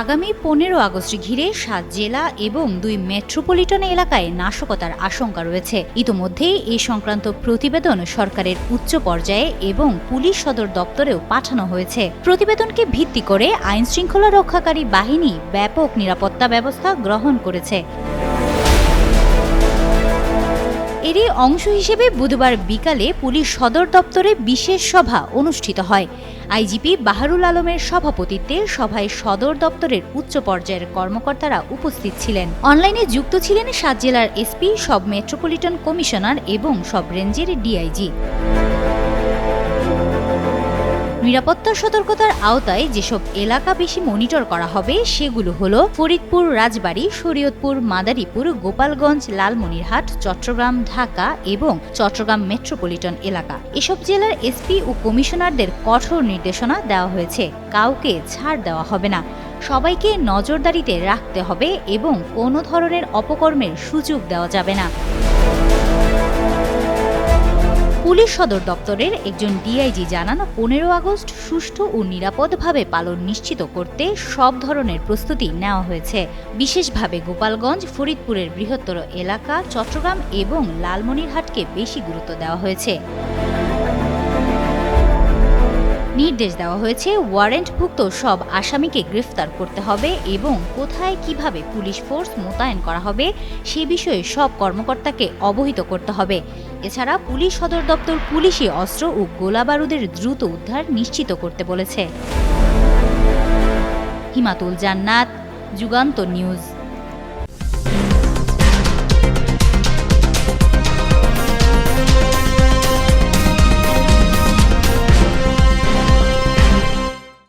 আগামী পনেরো আগস্ট ঘিরে সাত জেলা এবং দুই মেট্রোপলিটন এলাকায় নাশকতার আশঙ্কা রয়েছে। ইতোমধ্যেই এ সংক্রান্ত প্রতিবেদন সরকারের উচ্চ পর্যায়ে এবং পুলিশ সদর দপ্তরেও পাঠানো হয়েছে। প্রতিবেদনকে ভিত্তি করে আইন শৃঙ্খলা রক্ষাকারী বাহিনী ব্যাপক নিরাপত্তা ব্যবস্থা গ্রহণ করেছে। এরই অংশ হিসেবে বুধবার বিকালে পুলিশ সদর দপ্তরে বিশেষ সভা অনুষ্ঠিত হয়। আইজিপি বাহারুল আলমের সভাপতিত্বে সভায় সদর দপ্তরের উচ্চ পর্যায়ের কর্মকর্তারা উপস্থিত ছিলেন। অনলাইনে যুক্ত ছিলেন সাত জেলার এসপি, সব মেট্রোপলিটন কমিশনার এবং সব রেঞ্জের ডিআইজি। নিরাপত্তা সতর্কতার আওতায় যেসব এলাকা বেশি মনিটর করা হবে, সেগুলো হলো ফরিদপুর, রাজবাড়ী, শরীয়তপুর, মাদারীপুর, গোপালগঞ্জ, লালমনিরহাট, চট্টগ্রাম, ঢাকা এবং চট্টগ্রাম মেট্রোপলিটন এলাকা। এসব জেলার এসপি ও কমিশনারদের কঠোর নির্দেশনা দেওয়া হয়েছে। কাউকে ছাড় দেওয়া হবে না। সবাইকে নজরদারিতে রাখতে হবে এবং কোনো ধরনের অপকর্মের সুযোগ দেওয়া যাবে না। পুলিশ সদর দপ্তরের একজন ডিআইজি জানান, পনেরো আগস্ট সুষ্ঠু ও নিরাপদভাবে পালন নিশ্চিত করতে সব ধরনের প্রস্তুতি নেওয়া হয়েছে। বিশেষভাবে গোপালগঞ্জ, ফরিদপুরের বৃহত্তর এলাকা, চট্টগ্রাম এবং লালমনিরহাটকে বেশি গুরুত্ব দেওয়া হয়েছে। নির্দেশ দেওয়া হয়েছে, ওয়ারেন্টভুক্ত সব আসামিকে গ্রেফতার করতে হবে এবং কোথায় কীভাবে পুলিশ ফোর্স মোতায়েন করা হবে সে বিষয়ে সব কর্মকর্তাকে অবহিত করতে হবে। এছাড়া পুলিশ সদর দপ্তর পুলিশি অস্ত্র ও গোলাবারুদের দ্রুত উদ্ধার নিশ্চিত করতে বলেছে। হিমাতুল জান্নাত, যুগান্ত নিউজ।